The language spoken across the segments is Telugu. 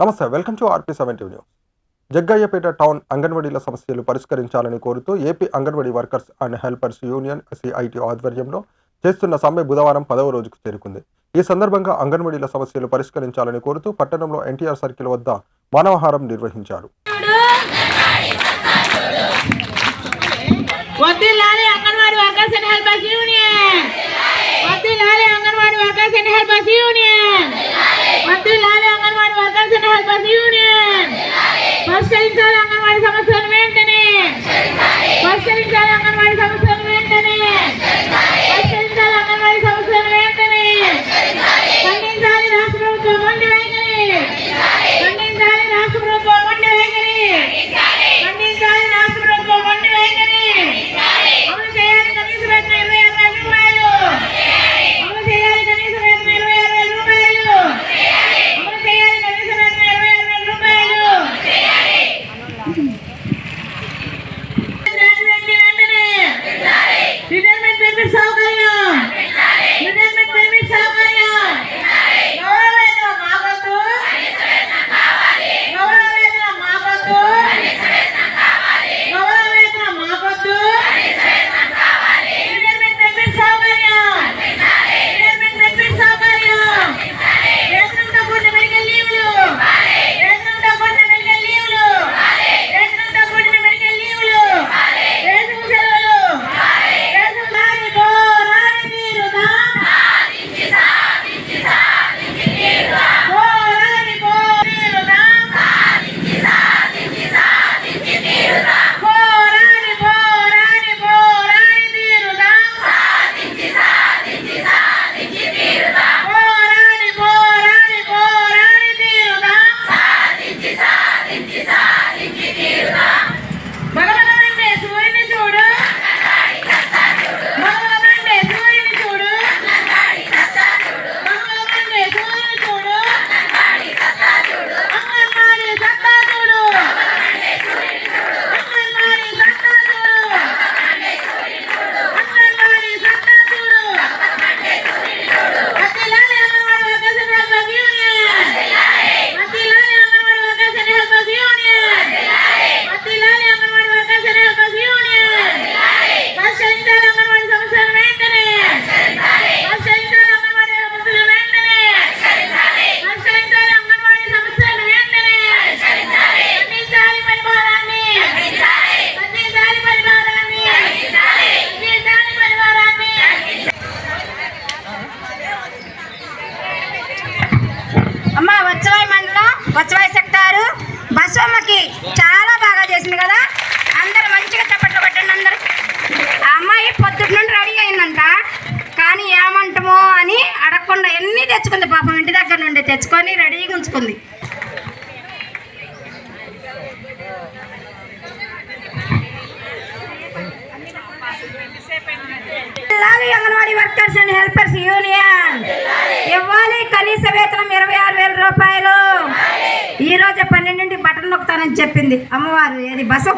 నమస్తే welcome to RP seventy news. Jaggayyapeta town అంగన్వాడీల సమస్యలు పరిష్కరించాలని కోరుతూ AP anganwadi workers and helpers union CIT ఆధ్వర్యంలో చేస్తున్న సమ్మె బుధవారం పదవ రోజుకు చేరుకుంది. ఈ సందర్భంగా అంగన్వాడీల సమస్యలు పరిష్కరించాలని కోరుతూ పట్టణంలో ఎన్టీఆర్ సర్కిల్ వద్ద మానవహారం నిర్వహించారు. వర్కర్స్ వర్కర్స్ సమస్యను బస్ యూనియన్ పరిష్కరించాలి అంగన్వాడీ సమస్యలను వెంటనే. పరిష్కరించాలి అంగన్వాడీ సమస్యలను వెంటనే. పరిష్కరించాలి అంగన్వాడీ సమస్యలను వెంటనే. తెలుసుకుంది anganwadi workers and helpers union. ఇవ్వాలి కనీస వేతనం ఇరవై ఆరు వేల రూపాయలు. ఈ రోజు నుండి బట్టలు నొక్కుతానని చెప్పింది. అమ్మవారు ఏది బసం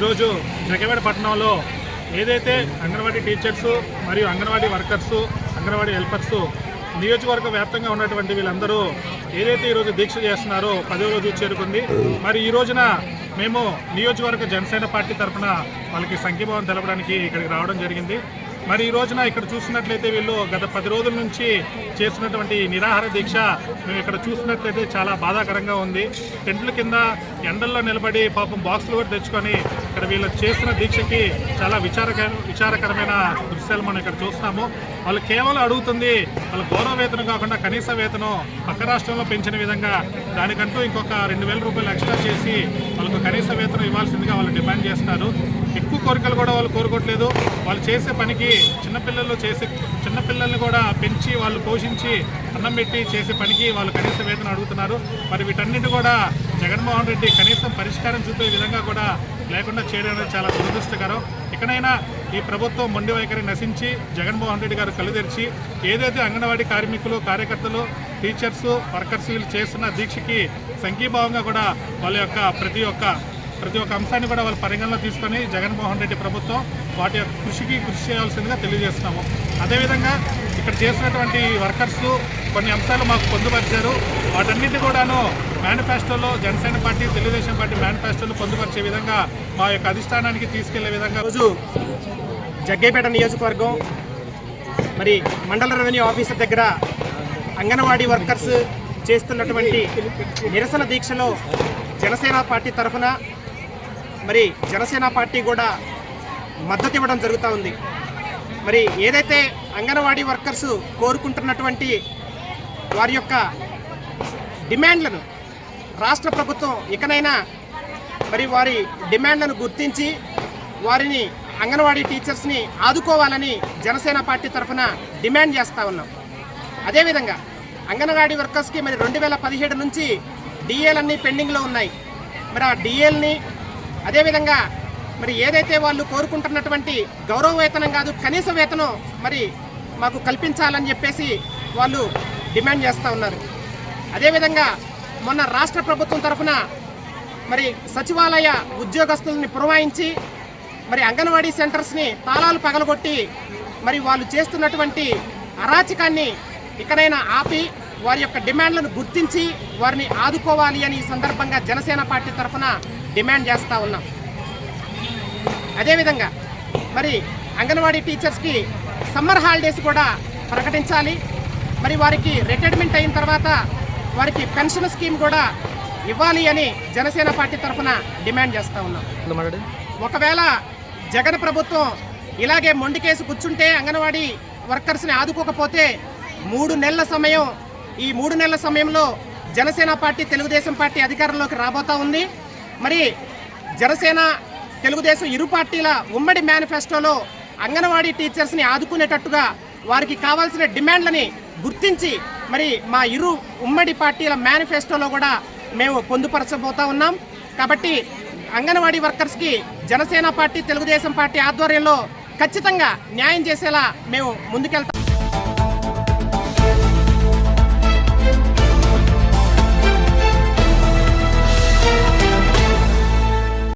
ఈరోజు జగవేడ పట్టణంలో ఏదైతే అంగన్వాడీ టీచర్స్ మరియు అంగన్వాడీ వర్కర్స్ అంగన్వాడీ హెల్పర్స్ నియోజకవర్గ వ్యాప్తంగా ఉన్నటువంటి వీళ్ళందరూ ఏదైతే ఈరోజు దీక్ష చేస్తున్నారో పదో రోజు చేరుకుంది. మరి ఈ రోజున మేము నియోజకవర్గ జనసేన పార్టీ తరఫున వాళ్ళకి సంఘీభావం తెలపడానికి ఇక్కడికి రావడం జరిగింది. మరి ఈ రోజున ఇక్కడ చూసినట్లయితే వీళ్ళు గత పది రోజుల నుంచి చేస్తున్నటువంటి నిరాహార దీక్ష మేము ఇక్కడ చూసినట్లయితే చాలా బాధాకరంగా ఉంది. టెంట్ల కింద ఎండల్లో నిలబడి పాపం బాక్సులు కూడా తెచ్చుకొని ఇక్కడ వీళ్ళు చేస్తున్న దీక్షకి చాలా విచారక విచారకరమైన దృశ్యాలు మనం ఇక్కడ చూస్తున్నాము. వాళ్ళు కేవలం అడుగుతుంది వాళ్ళ గౌరవ వేతనం కాకుండా కనీస వేతనం పక్క రాష్ట్రంలో పెంచిన విధంగా. దానికంటూ ఇంకొక రెండు వేల రూపాయలు ఎక్స్ట్రా చేసి వాళ్ళకు కనీస వేతనం ఇవ్వాల్సిందిగా వాళ్ళు డిమాండ్ చేస్తున్నారు ఎక్కువ కోరికలు కూడా వాళ్ళు కోరుకోవట్లేదు. వాళ్ళు చేసే పనికి చిన్నపిల్లలు చేసే చిన్నపిల్లల్ని కూడా పెంచి వాళ్ళు పోషించి అన్నం పెట్టి చేసే పనికి వాళ్ళు కనీస వేతనం అడుగుతున్నారు. మరి వీటన్నిటి కూడా జగన్మోహన్ రెడ్డి కనీసం పరిష్కారం చూపే విధంగా కూడా లేకుండా చేయడం అనేది చాలా దురదృష్టకరం. ఎక్కడైనా ఈ ప్రభుత్వం మొండి వైఖరి నశించి జగన్మోహన్ రెడ్డి గారు కలుదెరిచి ఏదైతే అంగన్వాడీ కార్మికులు కార్యకర్తలు టీచర్స్ వర్కర్స్ వీళ్ళు చేస్తున్న దీక్షకి సంఘీభావంగా కూడా వాళ్ళ యొక్క ప్రతి ఒక్క ప్రతి ఒక్క అంశాన్ని కూడా వాళ్ళు పరిగణలో తీసుకొని జగన్మోహన్ రెడ్డి ప్రభుత్వం వాటి యొక్క కృషికి కృషి చేయాల్సిందిగా తెలియజేస్తున్నాము. అదేవిధంగా ఇక్కడ చేసినటువంటి వర్కర్స్ కొన్ని అంశాలు మాకు పొందుపరిచారు. వాటన్నిటి కూడాను మేనిఫెస్టోలో జనసేన పార్టీ తెలుగుదేశం పార్టీ మేనిఫెస్టోలో పొందుపరిచే విధంగా మా యొక్క అధిష్టానానికి తీసుకెళ్ళే విధంగా రోజు జగ్గేపేట నియోజకవర్గం మరి మండల రెవెన్యూ ఆఫీసర్ దగ్గర అంగన్వాడీ వర్కర్స్ చేస్తున్నటువంటి నిరసన దీక్షలో జనసేన పార్టీ తరఫున మరి జనసేన పార్టీ కూడా మద్దతు ఇవ్వడం జరుగుతూ ఉంది. మరి ఏదైతే అంగన్వాడీ వర్కర్స్ కోరుకుంటున్నటువంటి వారి యొక్క డిమాండ్లను రాష్ట్ర ప్రభుత్వం ఇకనైనా మరి వారి డిమాండ్లను గుర్తించి వారిని అంగన్వాడీ టీచర్స్ని ఆదుకోవాలని జనసేన పార్టీ తరఫున డిమాండ్ చేస్తూ ఉన్నాం. అదేవిధంగా అంగన్వాడీ వర్కర్స్కి మరి రెండు వేల పదిహేడు నుంచి డిఏలన్నీ పెండింగ్లో ఉన్నాయి. మరి ఆ డిఏల్ని అదేవిధంగా మరి ఏదైతే వాళ్ళు కోరుకుంటున్నటువంటి గౌరవ వేతనం కాదు కనీస వేతనం మరి మాకు కల్పించాలని చెప్పేసి వాళ్ళు డిమాండ్ చేస్తూ ఉన్నారు. అదేవిధంగా మొన్న రాష్ట్ర ప్రభుత్వం తరఫున మరి సచివాలయ ఉద్యోగస్తుల్ని పురమాయించి మరి అంగన్వాడీ సెంటర్స్ని తాళాలు పగలగొట్టి మరి వాళ్ళు చేస్తున్నటువంటి అరాచకాన్ని ఇకనైనా ఆపి వారి యొక్క డిమాండ్లను గుర్తించి వారిని ఆదుకోవాలి అని ఈ సందర్భంగా జనసేన పార్టీ తరఫున డిమాండ్ చేస్తూ ఉన్నాం. అదేవిధంగా మరి అంగన్వాడీ టీచర్స్కి సమ్మర్ హాలిడేస్ కూడా ప్రకటించాలి. మరి వారికి రిటైర్మెంట్ అయిన తర్వాత వారికి పెన్షన్ స్కీమ్ కూడా ఇవ్వాలి అని జనసేన పార్టీ తరఫున డిమాండ్ చేస్తూ ఉన్నాం. ఒకవేళ జగన్ ప్రభుత్వం ఇలాగే మొండికేసి కూర్చుంటే అంగన్వాడీ వర్కర్స్ని ఆదుకోకపోతే మూడు నెలల సమయం ఈ మూడు నెలల సమయంలో జనసేన పార్టీ తెలుగుదేశం పార్టీ అధికారంలోకి రాబోతా ఉంది. మరి జనసేన తెలుగుదేశం ఇరు పార్టీల ఉమ్మడి మేనిఫెస్టోలో అంగన్వాడీ టీచర్స్ని ఆదుకునేటట్టుగా వారికి కావాల్సిన డిమాండ్లని గుర్తించి మరి మా ఇరు ఉమ్మడి పార్టీల మేనిఫెస్టోలో కూడా మేము పొందుపరచబోతా ఉన్నాం. కాబట్టి అంగన్వాడీ వర్కర్స్కి జనసేన పార్టీ తెలుగుదేశం పార్టీ ఆధ్వర్యంలో ఖచ్చితంగా న్యాయం చేసేలా మేము ముందుకెళ్తాం.